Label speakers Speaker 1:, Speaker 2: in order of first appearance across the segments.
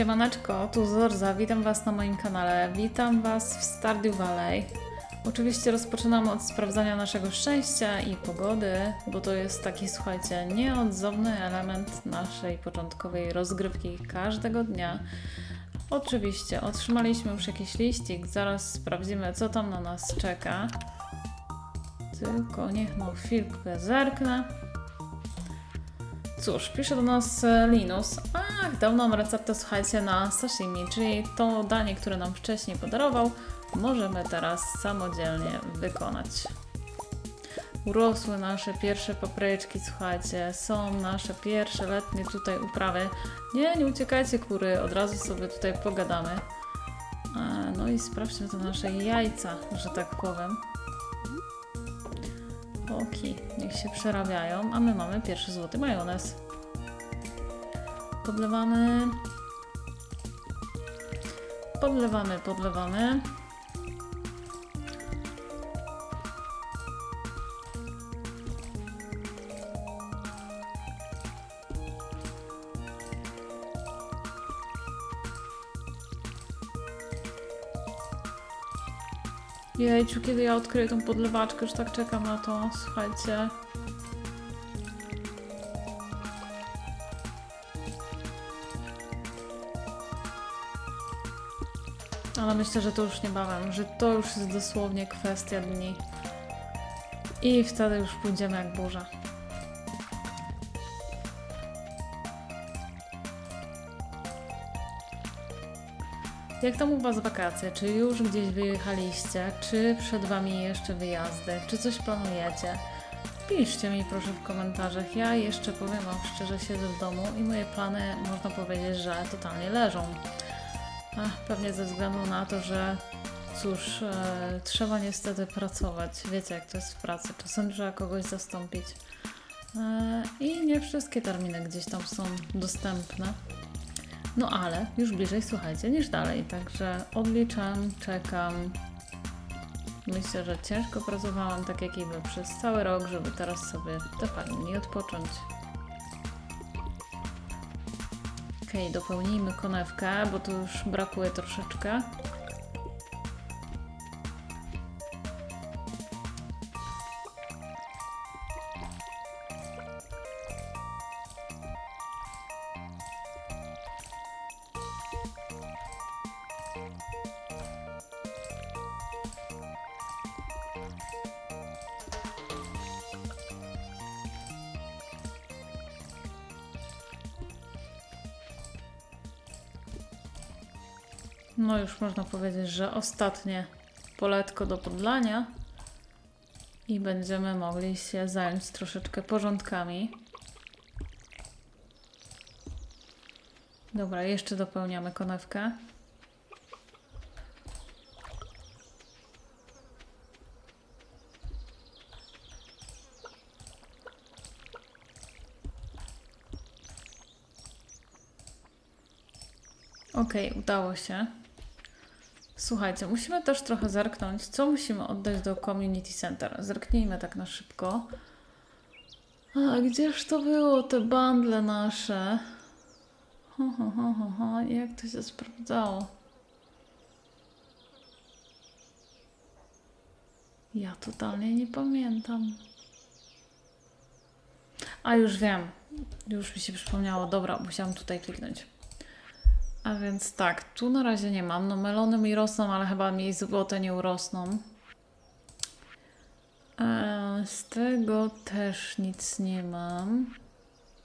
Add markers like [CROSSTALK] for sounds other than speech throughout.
Speaker 1: Siemaneczko, tu Zorza, witam Was na moim kanale, witam Was w Stardew Valley. Oczywiście rozpoczynamy od sprawdzania naszego szczęścia i pogody, bo to jest taki, słuchajcie, nieodzowny element naszej początkowej rozgrywki każdego dnia. Oczywiście otrzymaliśmy już jakiś liścik, zaraz sprawdzimy co tam na nas czeka. Tylko niech no chwilkę zerknę. Cóż, pisze do nas e, Linus. Ach, dał nam receptę, słuchajcie, na sashimi, czyli to danie, które nam wcześniej podarował, możemy teraz samodzielnie wykonać. Urosły nasze pierwsze papryczki, słuchajcie, są nasze pierwsze letnie tutaj uprawy. Nie, nie uciekajcie kury, od razu sobie tutaj pogadamy. E, No i sprawdźmy te nasze jajca, że tak powiem. Oki, niech się przerabiają, a my mamy pierwszy złoty majonez. Podlewamy. Podlewamy, podlewamy. Jejciu, kiedy ja odkryję tą podlewaczkę, już tak czekam na to, słuchajcie. Ale myślę, że to już niebawem, że to już jest dosłownie kwestia dni. I wtedy już pójdziemy jak burza. Jak tam u Was wakacje? Czy już gdzieś wyjechaliście? Czy przed Wami jeszcze wyjazdy? Czy coś planujecie? Piszcie mi proszę w komentarzach. Ja jeszcze powiem Wam szczerze, siedzę w domu i moje plany można powiedzieć, że totalnie leżą. Ach, pewnie ze względu na to, że cóż, e, trzeba niestety pracować. Wiecie jak to jest w pracy. Czasem trzeba kogoś zastąpić. E, I nie wszystkie terminy gdzieś tam są dostępne. No ale już bliżej, słuchajcie, niż dalej. Także odliczam, czekam. Myślę, że ciężko pracowałam, tak jak i przez cały rok, żeby teraz sobie totalnie odpocząć. Okej, dopełnijmy konewkę, bo tu już brakuje troszeczkę. No już można powiedzieć, że ostatnie poletko do podlania i będziemy mogli się zająć troszeczkę porządkami. Dobra, jeszcze dopełniamy konewkę. Okej, udało się. Słuchajcie, musimy też trochę zerknąć, co musimy oddać do Community Center. Zerknijmy tak na szybko. A gdzież to było, te bundle nasze? Ho, ho, ho, ho. Jak to się sprawdzało? Ja totalnie nie pamiętam. A już wiem. Już mi się przypomniało. Dobra, musiałam tutaj kliknąć. A więc tak, tu na razie nie mam. No melony mi rosną, ale chyba mi złote nie urosną. E, z tego też nic nie mam.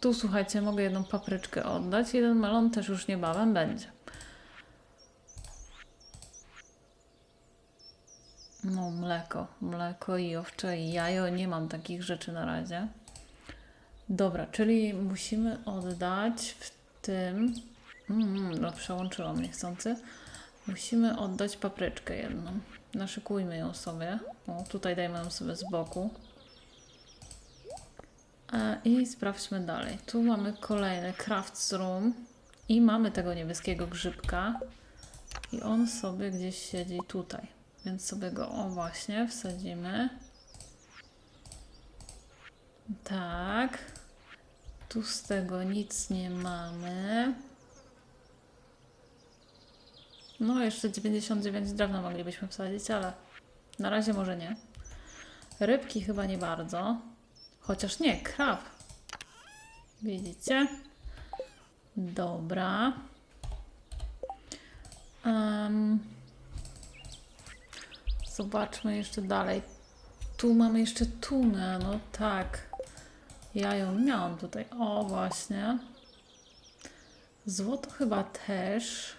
Speaker 1: Tu słuchajcie, mogę jedną papryczkę oddać. Jeden melon też już niebawem będzie. No, mleko, mleko i owcze i jajo. Nie mam takich rzeczy na razie. Dobra, czyli musimy oddać w tym. Mm, no, przełączyłam niechcący. Musimy oddać papryczkę jedną. Naszykujmy ją sobie. O, tutaj dajmy ją sobie z boku. E, I sprawdźmy dalej. Tu mamy kolejny crafts room. I mamy tego niebieskiego grzybka. I on sobie gdzieś siedzi tutaj. Więc sobie go, o właśnie, wsadzimy. Tak. Tu z tego nic nie mamy. No, jeszcze 99 drewna moglibyśmy wsadzić, ale na razie może nie. Rybki chyba nie bardzo. Chociaż nie, krab. Widzicie? Dobra. Em, zobaczmy jeszcze dalej. Tu mamy jeszcze tunę, no tak. Ja ją miałam tutaj. O, właśnie. Złoto chyba też.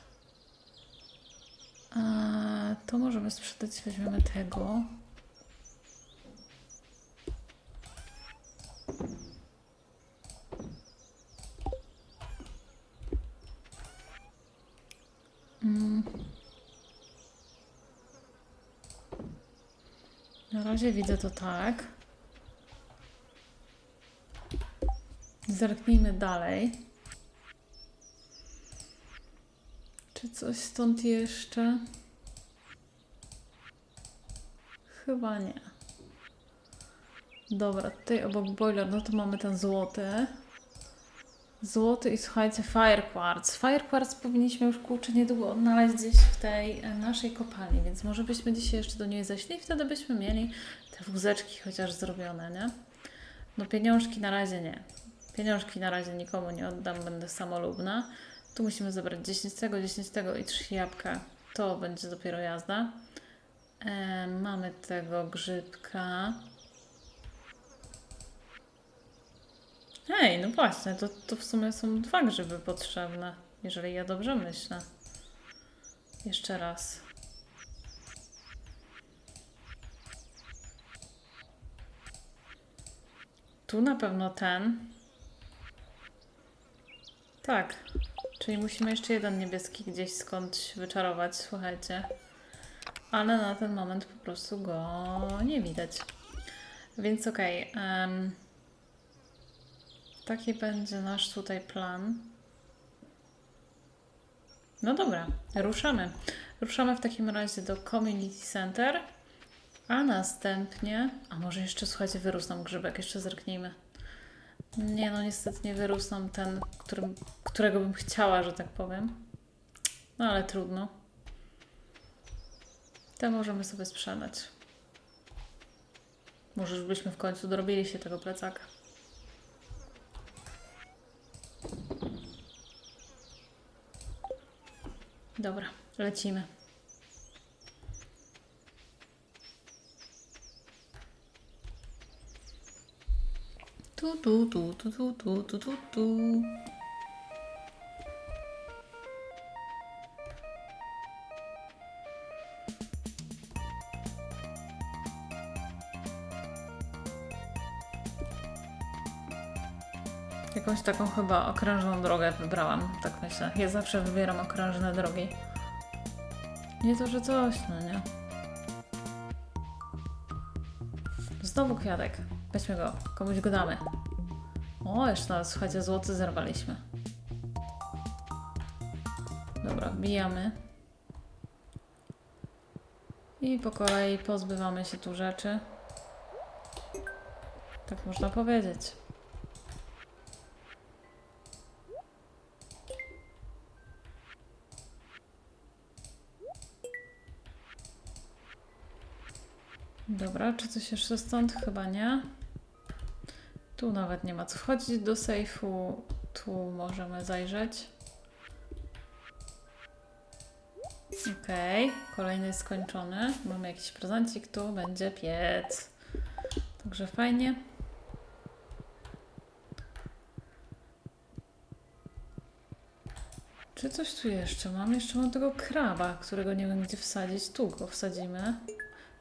Speaker 1: Eee, to możemy sprzedać, weźmiemy tego. Mm. Na razie widzę to tak. Zerknijmy dalej. Czy coś stąd jeszcze? Chyba nie. Dobra, tutaj obok boiler, no to mamy ten złoty. Złoty i słuchajcie, fire quartz. Fire quartz powinniśmy już kurczę niedługo odnaleźć gdzieś w tej e, naszej kopalni, więc może byśmy dzisiaj jeszcze do niej zeszli i wtedy byśmy mieli te wózeczki chociaż zrobione, nie? No pieniążki na razie nie. Pieniążki na razie nikomu nie oddam, będę samolubna. Tu musimy zebrać 10 tego, 10 tego i 3 jabłka. To będzie dopiero jazda. E, mamy tego grzybka. Hej, no właśnie, to, to w sumie są dwa grzyby potrzebne, jeżeli ja dobrze myślę. Jeszcze raz. Tu na pewno ten. Tak. Czyli musimy jeszcze jeden niebieski gdzieś skądś wyczarować, słuchajcie. Ale na ten moment po prostu go nie widać. Więc okej. em, taki będzie nasz tutaj plan. No dobra, ruszamy. Ruszamy w takim razie do Community Center, a następnie. A może jeszcze słuchajcie, wyrósł nam grzybek, jeszcze zerknijmy. Nie, no niestety nie wyrósł nam ten, którym, którego bym chciała, że tak powiem. No ale trudno. Te możemy sobie sprzedać. Może już byśmy w końcu dorobili się tego plecaka. Dobra, lecimy. Tu, tu, tu, tu, tu, tu, tu, tu, tu. Jakąś taką chyba okrężną drogę wybrałam, tak myślę. Ja zawsze wybieram okrężne drogi. Nie to, że coś, no nie. Znowu kwiatek. Weźmy go, komuś go damy. O, jeszcze nawet, słuchajcie, złoty zerwaliśmy. Dobra, bijamy. I po kolei pozbywamy się tu rzeczy. Tak można powiedzieć. Dobra, czy coś jeszcze stąd? Chyba nie. Tu nawet nie ma co wchodzić do sejfu. Tu możemy zajrzeć. Okej, kolejny jest skończony. Mamy jakiś prezencik, tu będzie piec. Także fajnie. Czy coś tu jeszcze mam? Jeszcze mam tego kraba, którego nie wiem gdzie wsadzić. Tu go wsadzimy.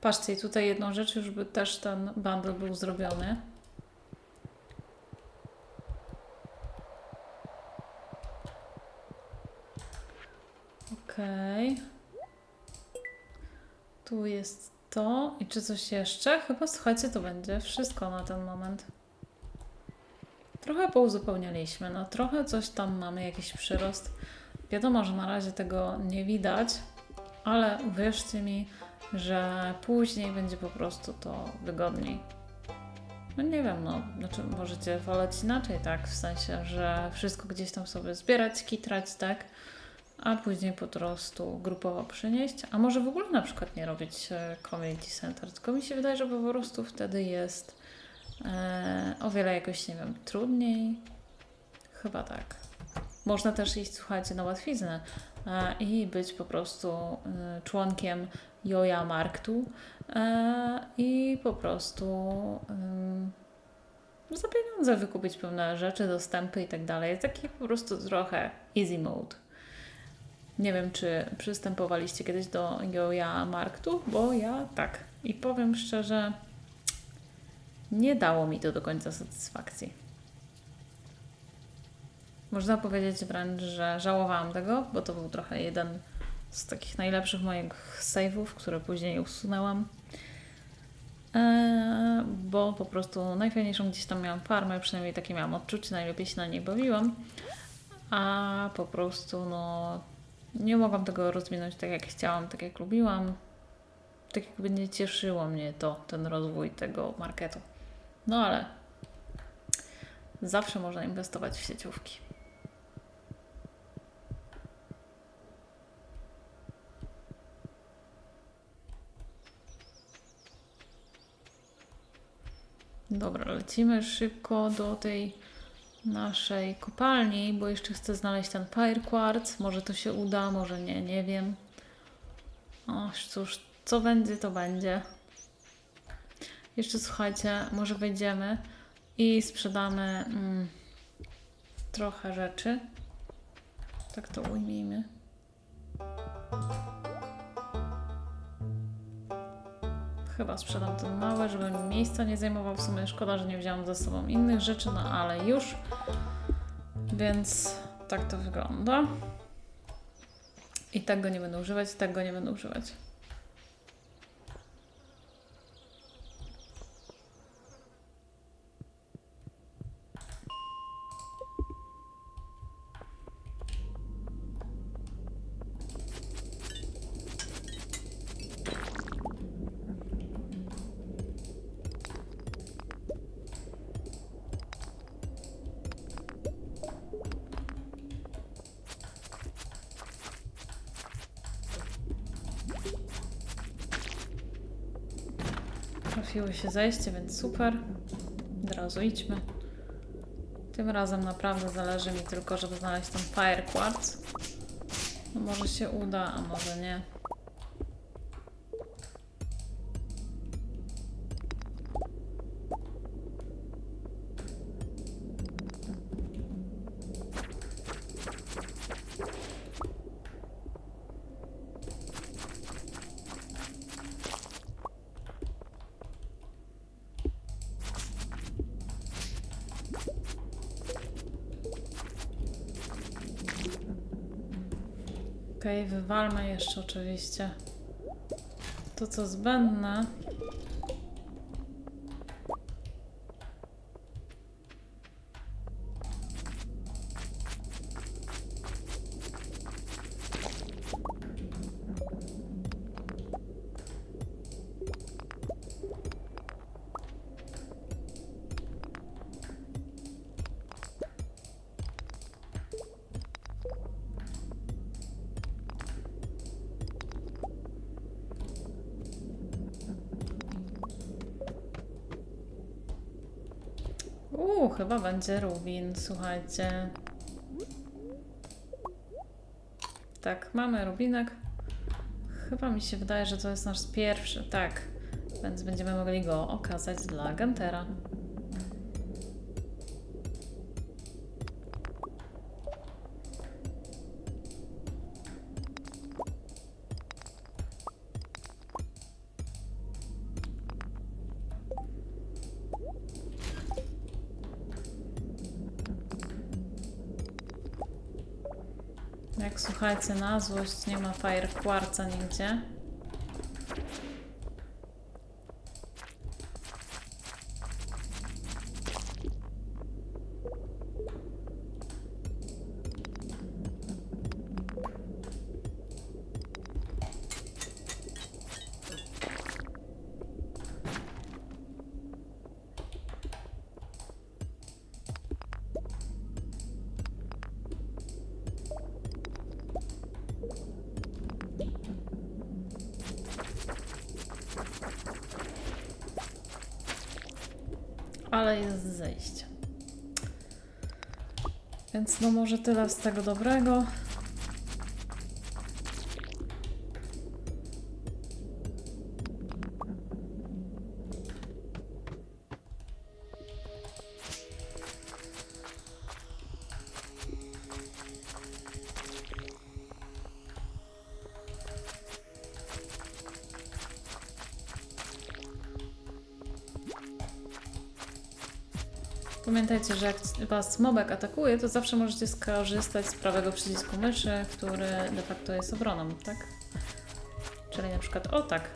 Speaker 1: Patrzcie, tutaj jedną rzecz już by też ten bundle był zrobiony. Okej. Tu jest to. I czy coś jeszcze? Chyba słuchajcie, to będzie wszystko na ten moment. Trochę pouzupełnialiśmy, no trochę coś tam mamy, jakiś przyrost. Wiadomo, że na razie tego nie widać, ale uwierzcie mi, że później będzie po prostu to wygodniej. No nie wiem, no, znaczy możecie woleć inaczej, tak? W sensie, że wszystko gdzieś tam sobie zbierać, kitrać, tak? A później po prostu grupowo przynieść, a może w ogóle na przykład nie robić e, community center, tylko mi się wydaje, że po prostu wtedy jest e, o wiele jakoś, nie wiem, trudniej. Chyba tak. Można też iść, słuchajcie, na łatwiznę e, i być po prostu e, członkiem Joja Marktu e, i po prostu em, za pieniądze wykupić pewne rzeczy, dostępy i tak dalej. Taki po prostu trochę easy mode. Nie wiem, czy przystępowaliście kiedyś do Joja Marktu, bo ja tak. I powiem szczerze, nie dało mi to do końca satysfakcji. Można powiedzieć wręcz, że żałowałam tego, bo to był trochę jeden z takich najlepszych moich save'ów, które później usunęłam. Eee, bo po prostu najfajniejszą gdzieś tam miałam farmę, przynajmniej takie miałam odczucie, najlepiej się na niej bawiłam. A po prostu no nie mogłam tego rozwinąć tak jak chciałam, tak jak lubiłam. Tak jakby nie cieszyło mnie to, ten rozwój tego marketu. No ale zawsze można inwestować w sieciówki. Dobra, lecimy szybko do tej naszej kopalni, bo jeszcze chcę znaleźć ten Fire Quartz. Może to się uda, może nie, nie wiem. O, cóż, co będzie, to będzie. Jeszcze słuchajcie, może wejdziemy i sprzedamy mm, trochę rzeczy. Tak to ujmijmy. Chyba sprzedam ten małe, żeby mi miejsca nie zajmował. W sumie szkoda, że nie wziąłam ze sobą innych rzeczy, no ale już. Więc tak to wygląda. I tak go nie będę używać, tak go nie będę używać. Się zejście, więc super. Od razu idźmy. Tym razem naprawdę zależy mi tylko, żeby znaleźć ten Fire Quartz. No może się uda, a może nie. Wywalmy jeszcze oczywiście to, co zbędne. Będzie Rubin, słuchajcie. Tak, mamy Rubinek. Chyba mi się wydaje, że to jest nasz pierwszy, tak. Więc będziemy mogli go okazać dla Gantera. Słuchajcie, na złość nie ma Fire Quartza nigdzie. Ale jest zejście. Więc no może tyle z tego dobrego. Pamiętajcie, że jak was mobek atakuje, to zawsze możecie skorzystać z prawego przycisku myszy, który de facto jest obroną, tak? Czyli na przykład o tak.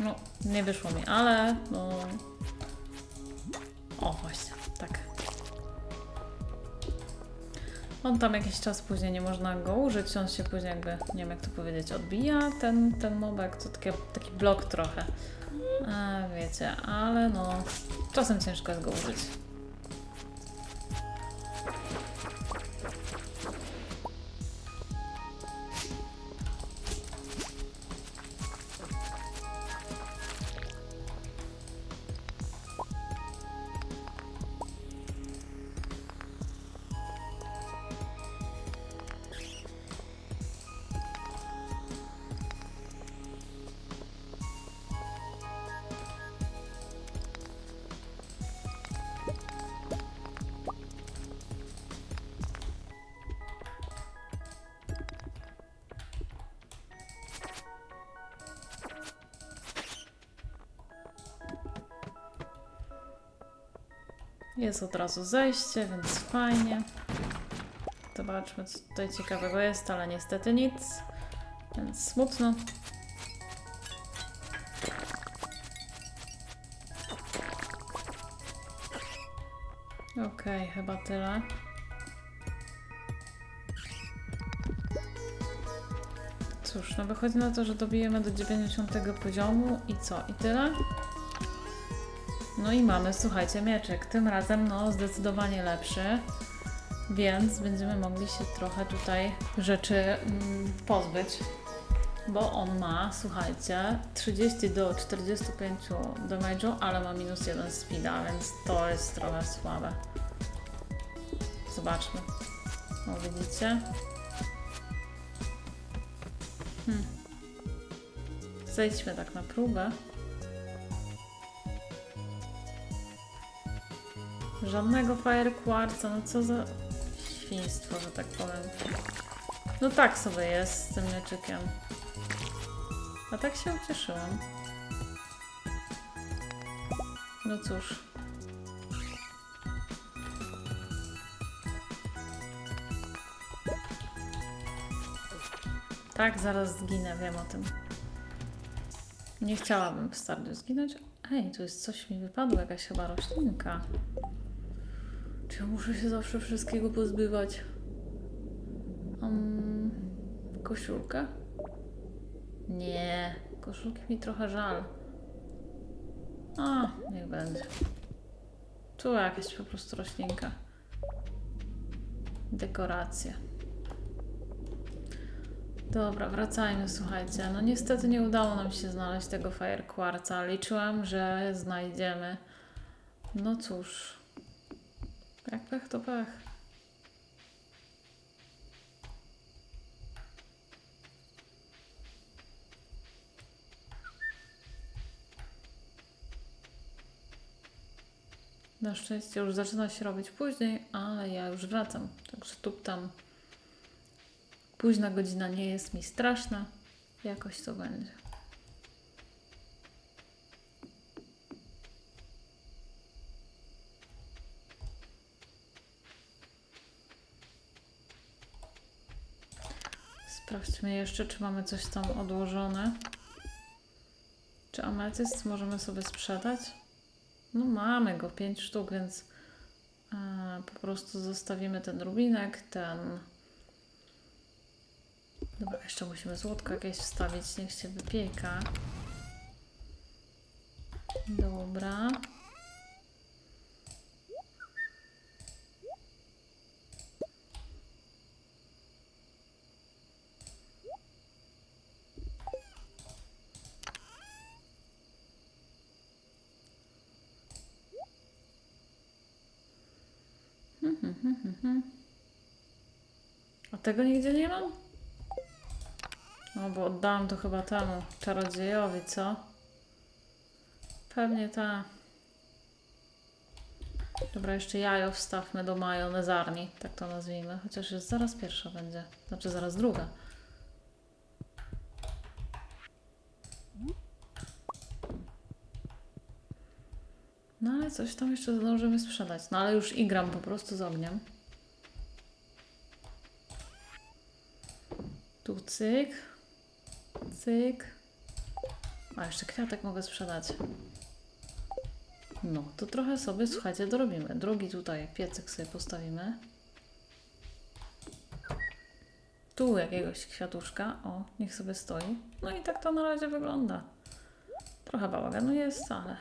Speaker 1: No, nie wyszło mi, ale no... O, właśnie, tak. On tam jakiś czas później nie można go użyć, on się później jakby, nie wiem jak to powiedzieć, odbija ten, ten mobek, to takie, taki blok trochę. A, wiecie, ale no, czasem ciężko jest go użyć. Jest od razu zejście, więc fajnie. Zobaczmy, co tutaj ciekawego jest, ale niestety nic. Więc smutno. Okej, chyba tyle. Cóż, no wychodzi na to, że dobijemy do 90 poziomu i co? I tyle? No i mamy, słuchajcie, mieczek. Tym razem, no, zdecydowanie lepszy. Więc będziemy mogli się trochę tutaj rzeczy mm, pozbyć. Bo on ma, słuchajcie, 30 do 45 damage'u, ale ma minus 1 speeda, więc to jest trochę słabe. Zobaczmy. No widzicie? Hmm. Zejdźmy tak na próbę. Żadnego Fire Quartza, no co za świństwo, że tak powiem. No tak sobie jest z tym mieczykiem. A tak się ucieszyłam. No cóż. Tak, zaraz zginę, wiem o tym. Nie chciałabym w startu zginąć. Ej, tu jest coś mi wypadło, jakaś chyba roślinka. Muszę się zawsze wszystkiego pozbywać? Um, koszulkę? Nie, koszulki mi trochę żal. A, niech będzie. Tu jakaś po prostu roślinka. Dekoracja. Dobra, wracajmy, słuchajcie. No niestety nie udało nam się znaleźć tego Fire Quartza. Liczyłam, że znajdziemy. No cóż. Jak pech, to pech. Na szczęście już zaczyna się robić później, ale ja już wracam. Także tu tam późna godzina nie jest mi straszna. Jakoś to będzie. Sprawdźmy jeszcze, czy mamy coś tam odłożone. Czy ametyst możemy sobie sprzedać? No mamy go, 5 sztuk, więc e, po prostu zostawimy ten rubinek, ten... Dobra, jeszcze musimy złotko jakieś wstawić, niech się wypieka. Dobra. Tego nigdzie nie mam? No bo oddałam to chyba temu czarodziejowi, co? Pewnie ta. Dobra, jeszcze jajo wstawmy do majonezarni, tak to nazwijmy. Chociaż jest zaraz pierwsza będzie. Znaczy zaraz druga. No ale coś tam jeszcze zdążymy sprzedać. No ale już igram po prostu z ogniem. Tu cyk. Cyk. A jeszcze kwiatek mogę sprzedać. No, to trochę sobie, słuchajcie, dorobimy. Drugi tutaj piecyk sobie postawimy. Tu jakiegoś kwiatuszka. O, niech sobie stoi. No i tak to na razie wygląda. Trochę bałaganu jest, ale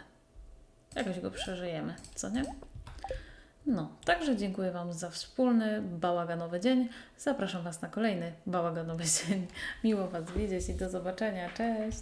Speaker 1: jakoś go przeżyjemy, co nie? No, także dziękuję Wam za wspólny bałaganowy dzień. Zapraszam Was na kolejny bałaganowy [LAUGHS] dzień. Miło Was widzieć i do zobaczenia. Cześć!